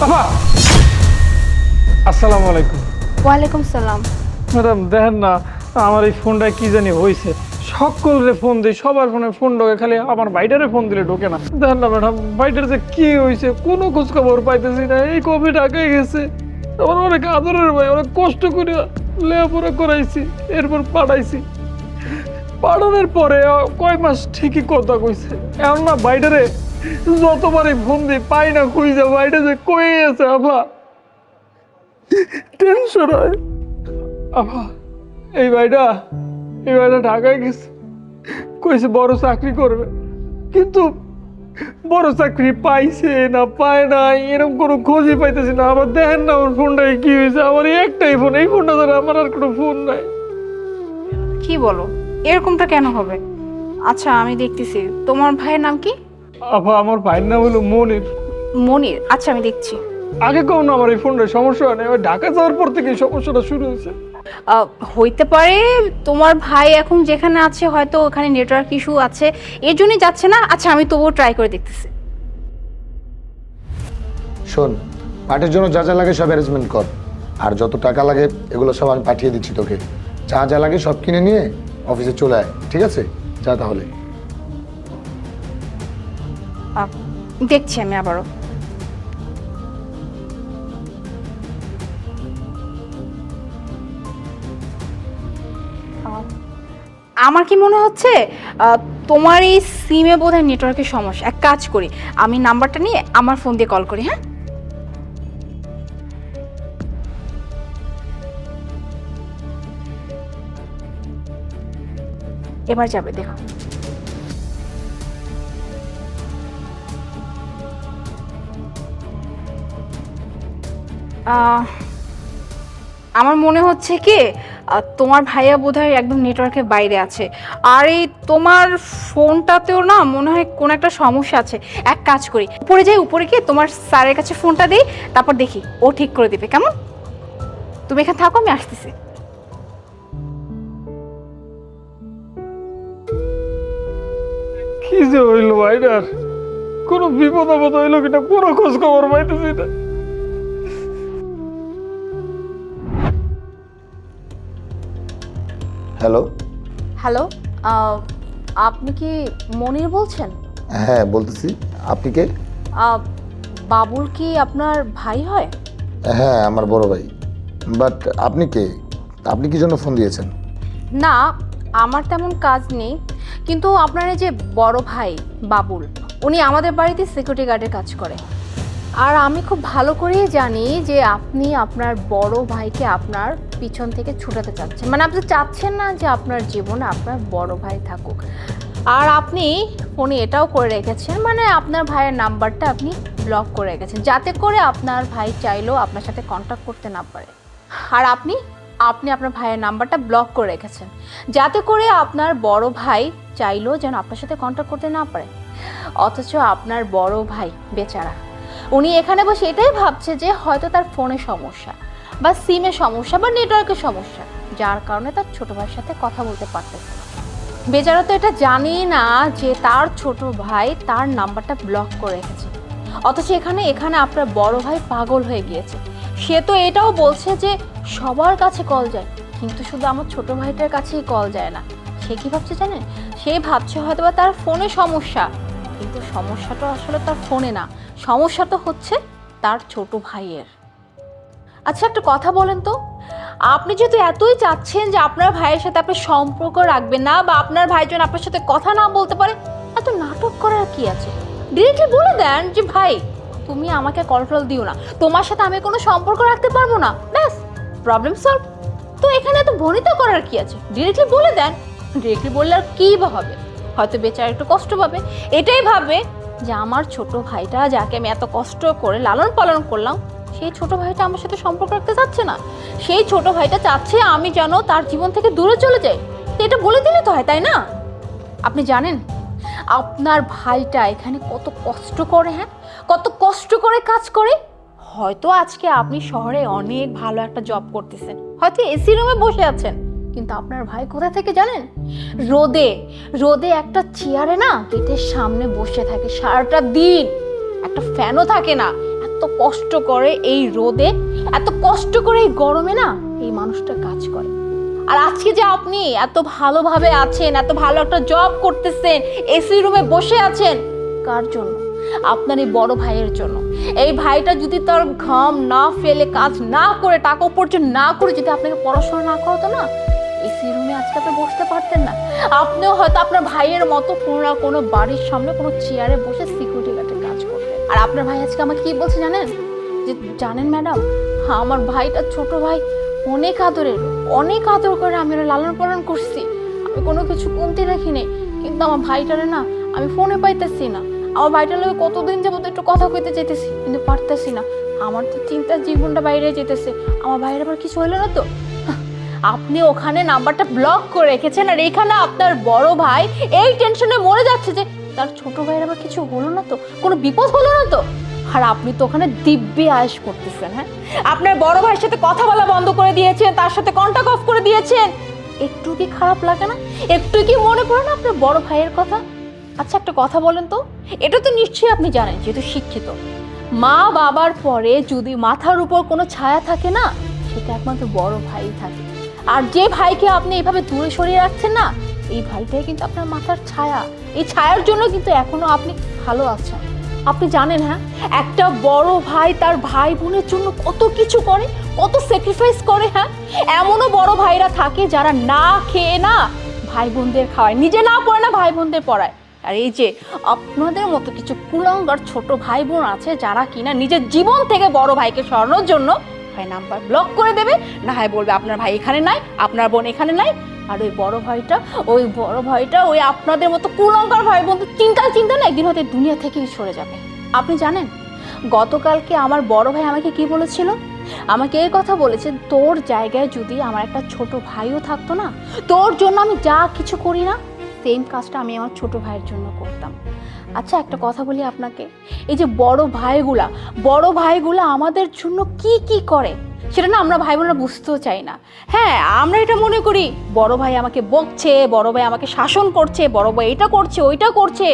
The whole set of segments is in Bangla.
বাবা আসসালামু আলাইকুম। ওয়ালাইকুম সালাম। ম্যাডাম দেখেন না আমার এই ফোনটা কি জানি হয়েছে সকলরে ফোন দিই সবার ফোনে ফোন ঢোকে খালি আমার বাইটারে ফোন দিলে ঢোকে না। দেখেন না ম্যাডাম বাইটার যে কি হয়েছে কোনো খোঁজ খবর পাইতেছি না। এই কবে ঢাকায় গেছে। আমার অনেক আদরের ভাই অনেক কষ্ট করে লেখাপড়া করাইছি এরপর পাঠাইছি। পাঠানোর পরে কয় মাস ঠিকই কথা কইছে। এমন না বাইটারে যতবারই ফোন দিই, পাই না খুঁজে বাইরে যে কই আছে আবা টেনশন হয়। আবা এই ভাইটা এই ভাইটা ঢাকায় গেছে। কইছে, বড় চাকরি করবে। কিন্তু বড় চাকরি পাইছে না, পায় না এরকম কোনো খোঁজই পাইতেছি না। আবার দেখেন না আমার ফোনটায় কি হয়েছে। আমার একটাই ফোন এই ফোনটা ধরে আমার আর কোনো ফোন নাই। কি বলো? এরকমটা কেন হবে? আচ্ছা আমি দেখতেছি। তোমার ভাইয়ের নাম কি? আপা আমার ভাইয়ের নাম হলো মনির। মনির? আচ্ছা আমি দেখছি। আগে কম না আমার এই ফোনটার সমস্যা হয় না এবার ঢাকা যাওয়ার পর থেকে সমস্যাটা শুরু হয়েছে। আহ, হইতে পারে তোমার ভাই এখন যেখানে আছে হয়তো ওখানে নেটওয়ার্ক ইস্যু আছে। এর জন্যই যাচ্ছে না? আচ্ছা আমি তবুও ট্রাই করে দেখতেছি। শোন পার্টির জন্য যা যা লাগে সব অ্যারেঞ্জমেন্ট কর। আর যত টাকা লাগে এগুলো সব আমি পাঠিয়ে দিচ্ছি তোকে। যা যা লাগে সব কিনে নিয়ে অফিসে চলে আয় ঠিক আছে? যা তাহলে। দেখছি আমি আবারও। আমার কি মনে হচ্ছে তোমার এই সিমে বোধহয় নেটওয়ার্কের সমস্যা। এক কাজ করি, আমি নাম্বারটা নিয়ে আমার ফোন দিয়ে কল করি হ্যাঁ? এবার যাবে, দেখো। আমার মনে হচ্ছে কি তোমার ভাইয়া বোধহয় একদম নেটওয়ার্কের বাইরে আছে। আর এই তোমার ফোনটাতেও না মনে হয় কোনো একটা সমস্যা আছে। এক কাজ করি, উপরে যাই, উপরে গিয়ে তোমার স্যারের কাছে ফোনটা দিই, তারপর দেখি, ও ঠিক করে দিবে, কেমন? তুমি এখানে থাকো, আমি আসতেছি। কি যে হইল ভাইটার কোনো বিপদ আপদ হইল কিনা? পুরো খোঁজ খবর পাইতেছি না। হ্যালো? হ্যালো আপনি কি মনির বলছেন? হ্যাঁ বলতেছি। আপনি কে? বাবুল কি আপনার ভাই হয়? হ্যাঁ আমার বড় ভাই। বাট আপনি কে? আপনি কি জন্য ফোন দিয়েছেন? না আমার তেমন কাজ নেই। কিন্তু আপনার এই যে বড় ভাই বাবুল উনি আমাদের বাড়িতে সিকিউরিটি গার্ডের কাজ করে। আর আমি খুব ভালো করেই জানি যে আপনি আপনার বড় ভাইকে আপনার পিছন থেকে ছুটাতে চাচ্ছেন। মানে আপনি চাচ্ছেন না যে আপনার জীবনে আপনার বড় ভাই থাকুক। আর আপনি ফোনে এটাও করে রেখেছেন মানে আপনার ভাইয়ের নাম্বারটা আপনি ব্লক করে রেখেছেন, যাতে করে আপনার ভাই চাইলেও আপনার সাথে কন্ট্যাক্ট করতে না পারে। আর আপনি আপনি আপনার ভাইয়ের নাম্বারটা ব্লক করে রেখেছেন, যাতে করে আপনার বড় ভাই চাইলেও যেন আপনার সাথে কন্ট্যাক্ট করতে না পারে। অথচ আপনার বড় ভাই বেচারা উনি এখানে বসে এটাই ভাবছে যে হয়তো তার ফোনে সমস্যা বা সিমে সমস্যা বা নেটওয়ার্কের সমস্যা, যার কারণে তার ছোট ভাইয়ের সাথে কথা বলতে পারতেছে। বেচারা তো এটা জানেই না যে তার ছোট ভাই তার নাম্বারটা ব্লক করে রেখেছে। অথচ এখানে এখানে আপনার বড় ভাই পাগল হয়ে গিয়েছে। সে তো এটাও বলছে যে সবার কাছে কল যায়, কিন্তু শুধু আমার ছোট ভাইটার কাছেই কল যায় না। সে কি ভাবছে জানেন? সে ভাবছে হয়তো বা তার ফোনে সমস্যা। কিন্তু সমস্যাটা আসলে তার ফোনে না। সমস্যা তো হচ্ছে তার ছোট ভাইয়ের। আচ্ছা একটা কথা বলেন তো। আপনি যেহেতু এতই চাচ্ছেন যে আপনার ভাইয়ের সাথে আপনি সম্পর্ক রাখবেন না বা আপনার ভাইজন আপনার সাথে কথা না বলতে পারে, এত নাটক করার কি আছে? ডিরেক্টলি বলে দেন যে, ভাই, তুমি আমাকে কন্ট্রোল দিও না। তোমার সাথে আমি কোনো সম্পর্ক রাখতে পারব না। ব্যাস প্রবলেম সলভ তো এখানে এত ভনিতা করার কি আছে? ডিরেক্টলি বলে দেন। ডিরেক্টলি বললে আর কী হবে? হয়তো বেচারা একটু কষ্ট পাবে। এটাই ভাবে যে আমার ছোট ভাইটা যাকে আমি এত কষ্ট করে লালন পালন করলাম, সেই ছোট ভাইটা আমার সাথে সম্পর্ক রাখতে চাচ্ছে না। সেই ছোট ভাইটা চাচ্ছে আমি যেন তার জীবন থেকে দূরে চলে যাই। এটা বলে দিলে তো হয়, তাই না? আপনি জানেন, আপনার ভাইটা এখানে কত কষ্ট করে হ্যাঁ? কত কষ্ট করে কাজ করে। হয়তো আজকে আপনি শহরে অনেক ভালো একটা জব করতেছেন। হয়তো এসি রুমে বসে আছেন। কিন্তু আপনার ভাই কোথা থেকে জানেন? রোদে রোদে একটা চেয়ারে না গেটের সামনে বসে থাকে সারাটা দিন। একটা ফ্যানও থাকে না। এত কষ্ট করে এই রোদে, এত কষ্ট করে এই গরমে না এই মানুষটা কাজ করে। আর আজকে যে আপনি এত ভালোভাবে আছেন, এত ভালো একটা জব করতেছেন এসি রুমে বসে আছেন, কার জন্য? আপনার এই বড় ভাইয়ের জন্য। এই ভাইটা যদি তার ঘাম না ফেলে কাজ না করে, টাকা উপার্জন না করে যদি আপনাকে পড়াশোনা না করতো না এসি রুমে আজকে আপনি বসতে পারতেন না। আপনিও হয়তো আপনার ভাইয়ের মতো কোনো না কোনো বাড়ির সামনে কোনো চেয়ারে বসে সিকিউরিটি গার্ডের কাজ করতেন। আর আপনার ভাই আজকে আমাকে কি বলছে জানেন? যে, জানেন ম্যাডাম, আমার ভাইটা ছোট ভাই অনেক আদরের, অনেক আদর করে আমি ওরা লালন পালন করছি। আমি কোনো কিছু কমতি রাখিনি কিন্তু আমার ভাইটারে না আমি ফোনে পাইতেছি না। আমার ভাইটার লোক কতদিন যাবত একটু কথা কইতে চাইতেছি, কিন্তু পারতেছি না। আমার তো চিন্তার জীবনটা বাইরে যেতেছে আমার ভাইয়ের আবার কিছু হলো না তো? আপনি ওখানে নাম্বারটা ব্লক করে রেখেছেন আর এখানে আপনার বড় ভাই এই টেনশনে মরে যাচ্ছে যে তার ছোট ভাইয়ের আবার কিছু হলো না তো? কোনো বিপদ হলো না তো? আর আপনি তো ওখানে দিব্যি আয়েস করতেছেন হ্যাঁ? আপনার বড় ভাইয়ের সাথে কথা বলা বন্ধ করে দিয়েছেন, তার সাথে কন্টাক্ট অফ করে দিয়েছেন। একটু কি খারাপ লাগে না? একটু কি মনে পড়ে না আপনার বড় ভাইয়ের কথা? আচ্ছা একটা কথা বলেন তো। এটা তো নিশ্চয়ই আপনি জানেন, যেহেতু শিক্ষিত। মা বাবার পরে যদি মাথার উপর কোনো ছায়া থাকে না, সেটা একমাত্র বড় ভাই থাকে। আর যে ভাইকে আপনি এইভাবে দূরে সরিয়ে রাখছেন না, এই ভাইটাই কিন্তু আপনার মাথার ছায়া। এই ছায়ার জন্য কিন্তু এখনও আপনি ভালো আছেন। আপনি জানেন হ্যাঁ? একটা বড় ভাই তার ভাই বোনের জন্য কত কিছু করে, কত স্যাক্রিফাইস করে হ্যাঁ? এমনও বড় ভাইরা থাকে যারা না খেয়ে না ভাই বোনদের খাওয়ায়। নিজে না পড়ে না ভাই বোনদের পড়ায়। আর এই যে আপনাদের মতো কিছু কুলঙ্গার ছোট ভাই বোন আছে যারা কিনা নিজের জীবন থেকে বড় ভাইকে সরানোর জন্য হয় নাম্বার ব্লক করে দেবে, না হয় বলবে আপনার ভাই এখানে নাই, আপনার বোন এখানে নাই। আর ওই বড় ভাইটা, ওই বড় ভাইটা, ওই আপনাদের মতো কুলঙ্কার ভাই বন্ধু চিন্তা চিন্তা না একদিন হতে দুনিয়া থেকেই সরে যাবে। আপনি জানেন, গতকালকে আমার বড় ভাই আমাকে কি বলেছিল? আমাকে এই কথা বলেছে, তোর জায়গায় যদি আমার একটা ছোট ভাইও থাকতো না, তোর জন্য আমি যা কিছু করি না সেম কাজটা আমি আমার ছোট ভাইয়ের জন্য করতাম। আচ্ছা একটা কথা বলি আপনাকে। এই যে বড় ভাইগুলা বড় ভাইগুলা আমাদের জন্য কি কি করে? সেটা না আমরা ভাই বোনরা বুঝতেও চাই না। হ্যাঁ আমরা এটা মনে করি, বড় ভাই আমাকে বকছে, বড় ভাই আমাকে শাসন করছে, বড় ভাই এটা করছে, ওইটা করছে।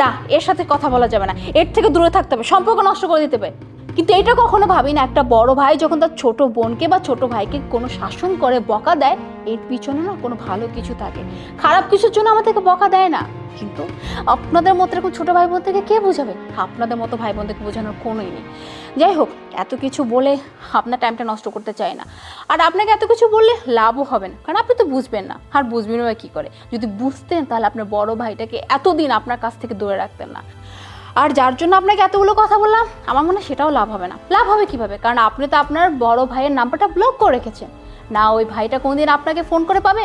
না, এর সাথে কথা বলা যাবে না। এর থেকে দূরে থাকতে হবে, সম্পর্ক নষ্ট করে দিতে হবে। কিন্তু এটা কখনো ভাবি না। একটা বড় ভাই যখন তার ছোট বোনকে বা ছোট ভাইকে কোনো শাসন করে, বকা দেয়, এর পিছনে না কোনো ভালো কিছু থাকে। খারাপ কিছুর জন্য আমাদেরকে বকা দেয় না। কিন্তু আপনাদের মতো এরকম ছোটো ভাই বোন থেকে কে বোঝাবে? আপনাদের মতো ভাই বোনদেরকে বোঝানোর কোনোই নেই। যাই হোক, এত কিছু বলে আপনার টাইমটা নষ্ট করতে চাই না। আর আপনাকে এত কিছু বললে লাভও হবে না। কারণ আপনি তো বুঝবেন না। আর বুঝবেন বা কী করে? যদি বুঝতেন তাহলে আপনার বড় ভাইটাকে এতদিন আপনার কাছ থেকে দূরে রাখতেন না। আর যার জন্য আপনাকে এতগুলো কথা বললাম, আমার মনে সেটাও লাভ হবে না। লাভ হবে কীভাবে? কারণ আপনি তো আপনার বড় ভাইয়ের নাম্বারটা ব্লক করে রেখেছেন। না ওই ভাইটা কোনদিন আপনাকে ফোন করে পাবে,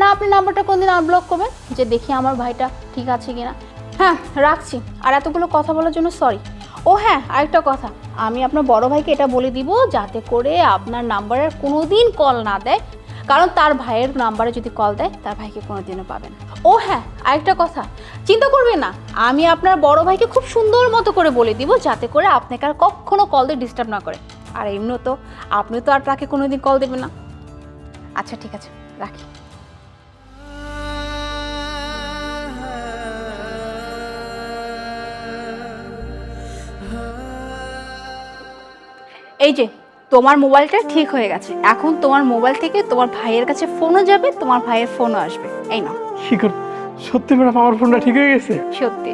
না আপনি নাম্বারটা কোনদিন আনব্লক করবেন, যে দেখি আমার ভাইটা ঠিক আছে কিনা। হ্যাঁ রাখছি। আর এতগুলো কথা বলার জন্য সরি ও হ্যাঁ আরেকটা কথা। আমি আপনার বড় ভাইকে এটা বলে দিব, যাতে করে আপনার নাম্বারের কোনো দিন কল না দেয়। কারণ তার ভাইয়ের নাম্বারে যদি কল দেয়, তার ভাইকে কোনোদিনও পাবেন ও হ্যাঁ আরেকটা কথা, চিন্তা করবেন না, আমি আপনার বড় ভাইকে খুব সুন্দর মতো করে বলে দিব, যাতে করে আপনাকে আর কখনো কল দিয়ে ডিস্টার্ব না করে। আর এমনিও তো, আপনি তো আর তাকে কোনোদিন কল দেবেন না। আচ্ছা ঠিক আছে, রাখি। এই যে তোমার মোবাইলটা ঠিক হয়ে গেছে। এখন তোমার মোবাইল থেকে তোমার ভাইয়ের কাছে ফোনও যাবে তোমার ভাইয়ের ফোনও আসবে। এই নাও। কি কর সত্যি ম্যাডাম আমার ফোনটা ঠিক হয়ে গেছে? সত্যি।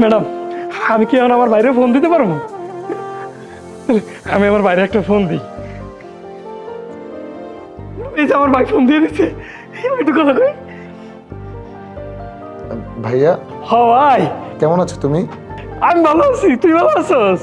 ম্যাডাম আমি কি এখন আমার বাইরে ফোন দিতে পারব? আমি আমার বাইরে একটা ফোন দিই। এই যে আমার ভাই ফোন দিয়ে দিচ্ছে একটু কথা কই। ভাইয়া? হ ভাই। কেমন আছো তুমি? আমি ভালো আছি তুই ভালো আছিস?